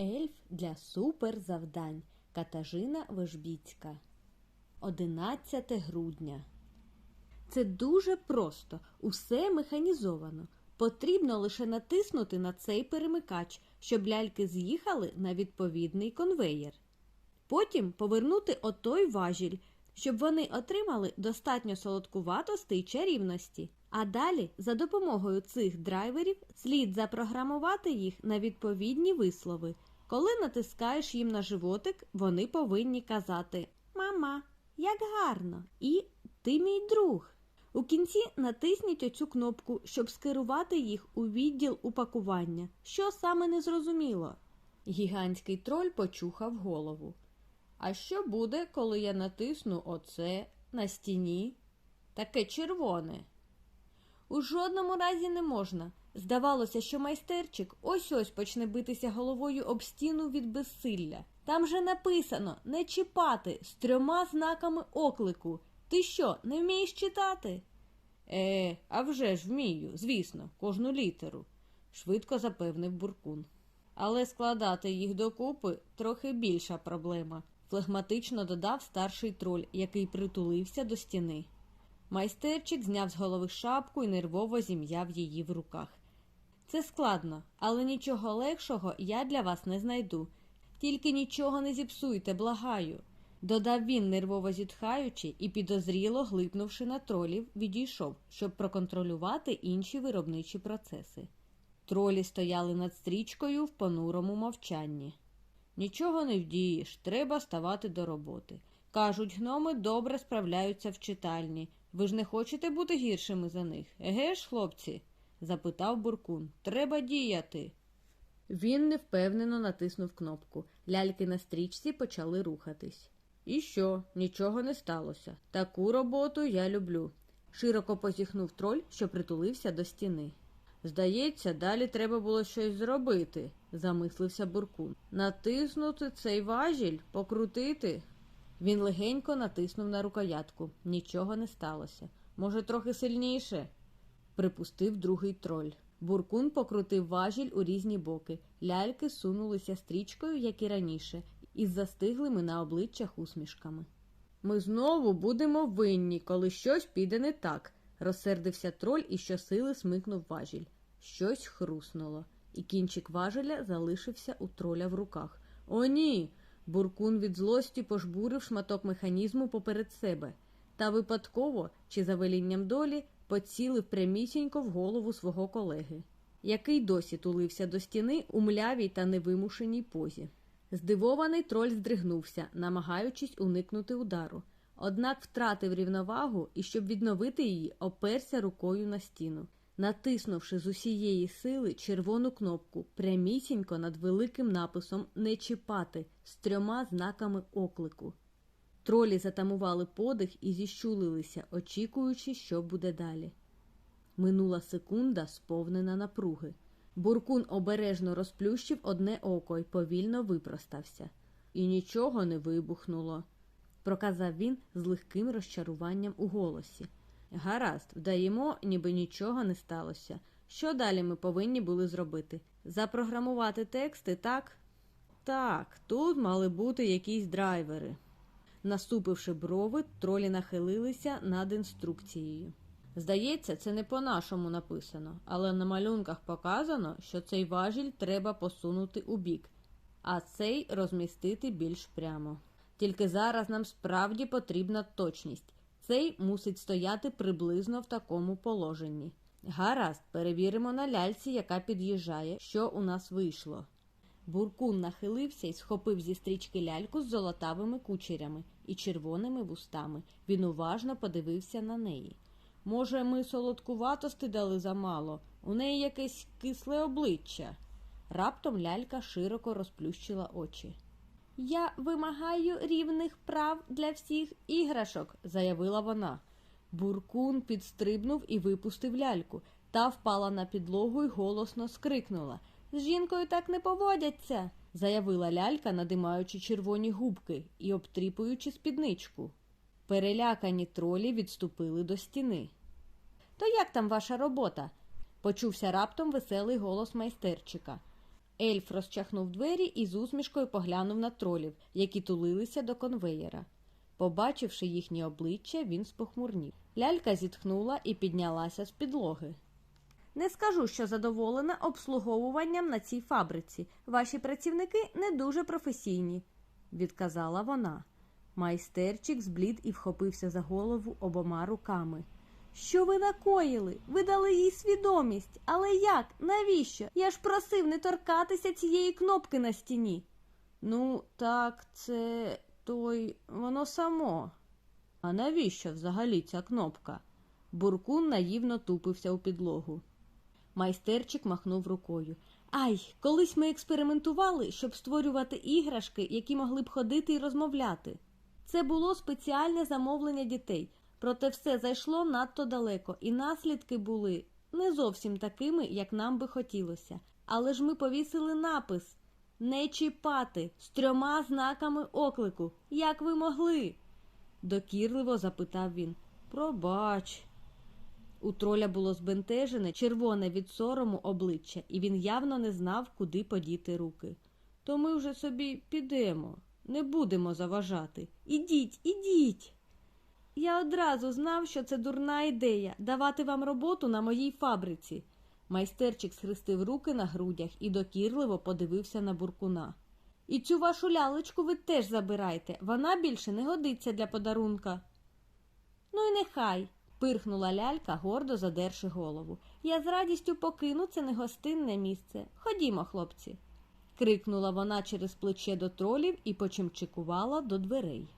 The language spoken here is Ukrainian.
Ельф для суперзавдань Катажина Вежбіцька. 11 грудня. Це дуже просто, усе механізовано. Потрібно лише натиснути на цей перемикач, щоб ляльки з'їхали на відповідний конвеєр. Потім повернути отой важіль, щоб вони отримали достатньо солодкуватості й чарівності. А далі, за допомогою цих драйверів, слід запрограмувати їх на відповідні вислови. Коли натискаєш їм на животик, вони повинні казати Мама, як гарно! і Ти мій друг. У кінці натисніть оцю кнопку, щоб скерувати їх у відділ упакування. Що саме не зрозуміло? Гігантський троль почухав голову. А що буде, коли я натисну оце на стіні? Таке червоне. У жодному разі не можна. Здавалося, що майстерчик ось ось почне битися головою об стіну від безсилля. Там же написано не чіпати з трьома знаками оклику. Ти що, не вмієш читати? Е, а вже ж вмію, звісно, кожну літеру, швидко запевнив буркун. Але складати їх докупи трохи більша проблема, флегматично додав старший троль, який притулився до стіни. Майстерчик зняв з голови шапку і нервово зім'яв її в руках. Це складно, але нічого легшого я для вас не знайду. Тільки нічого не зіпсуйте, благаю. Додав він, нервово зітхаючи і підозріло глипнувши на тролів, відійшов, щоб проконтролювати інші виробничі процеси. Тролі стояли над стрічкою в понурому мовчанні. Нічого не вдієш, треба ставати до роботи. Кажуть, гноми добре справляються в читальні. Ви ж не хочете бути гіршими за них? Еге ж, хлопці? Запитав буркун. Треба діяти. Він невпевнено натиснув кнопку. Ляльки на стрічці почали рухатись. І що? Нічого не сталося. Таку роботу я люблю. Широко позіхнув троль, що притулився до стіни. Здається, далі треба було щось зробити, замислився буркун. Натиснути цей важіль, покрутити. Він легенько натиснув на рукоятку. Нічого не сталося. Може, трохи сильніше? Припустив другий троль. Буркун покрутив важіль у різні боки. Ляльки сунулися стрічкою, як і раніше, із застиглими на обличчях усмішками. Ми знову будемо винні, коли щось піде не так, розсердився троль і щосили смикнув важіль. Щось хруснуло, і кінчик важеля залишився у троля в руках. О, ні. Буркун від злості пожбурив шматок механізму поперед себе та випадково, чи за велінням долі, поцілив прямісінько в голову свого колеги, який досі тулився до стіни у млявій та невимушеній позі. Здивований троль здригнувся, намагаючись уникнути удару, однак втратив рівновагу і, щоб відновити її, оперся рукою на стіну, натиснувши з усієї сили червону кнопку прямісінько над великим написом Не чіпати з трьома знаками оклику. Тролі затамували подих і зіщулилися, очікуючи, що буде далі. Минула секунда, сповнена напруги. Буркун обережно розплющив одне око і повільно випростався. І нічого не вибухнуло, проказав він з легким розчаруванням у голосі. Гаразд, вдаємо, ніби нічого не сталося. Що далі ми повинні були зробити? Запрограмувати тексти, так? Так, тут мали бути якісь драйвери. Наступивши брови, тролі нахилилися над інструкцією. Здається, це не по-нашому написано, але на малюнках показано, що цей важіль треба посунути у бік, а цей розмістити більш прямо. Тільки зараз нам справді потрібна точність. Цей мусить стояти приблизно в такому положенні. Гаразд, перевіримо на ляльці, яка під'їжджає, що у нас вийшло. Буркун нахилився і схопив зі стрічки ляльку з золотавими кучерями і червоними вустами. Він уважно подивився на неї. Може, ми солодкуватости дали замало, у неї якесь кисле обличчя. Раптом лялька широко розплющила очі. Я вимагаю рівних прав для всіх іграшок, заявила вона. Буркун підстрибнув і випустив ляльку. Та впала на підлогу й голосно скрикнула. З жінкою так не поводяться, заявила лялька, надимаючи червоні губки і обтріпуючи спідничку. Перелякані тролі відступили до стіни. То як там ваша робота? почувся раптом веселий голос майстерчика. Ельф розчахнув двері і з усмішкою поглянув на тролів, які тулилися до конвеєра. Побачивши їхні обличчя, він спохмурнів. Лялька зітхнула і піднялася з підлоги. Не скажу, що задоволена обслуговуванням на цій фабриці. Ваші працівники не дуже професійні, відказала вона. Майстерчик зблід і вхопився за голову обома руками. Що ви накоїли? Ви дали їй свідомість. Але як? Навіщо? Я ж просив не торкатися цієї кнопки на стіні. Ну, так, це той воно само. А навіщо взагалі ця кнопка? Буркун наївно тупився у підлогу. Майстерчик махнув рукою. Ай, колись ми експериментували, щоб створювати іграшки, які могли б ходити і розмовляти. Це було спеціальне замовлення дітей, проте все зайшло надто далеко, і наслідки були не зовсім такими, як нам би хотілося. Але ж ми повісили напис не чіпати з трьома знаками оклику. Як ви могли? докірливо запитав він. Пробач. У троля було збентежене, червоне від сорому обличчя, і він явно не знав, куди подіти руки. То ми вже собі підемо, не будемо заважати. Ідіть, ідіть. Я одразу знав, що це дурна ідея давати вам роботу на моїй фабриці. Майстерчик схрестив руки на грудях і докірливо подивився на буркуна. І цю вашу лялечку ви теж забирайте, вона більше не годиться для подарунка. Ну і нехай, пирхнула лялька, гордо задерши голову. Я з радістю покину це негостинне місце. Ходімо, хлопці. крикнула вона через плече до тролів і почимчикувала до дверей.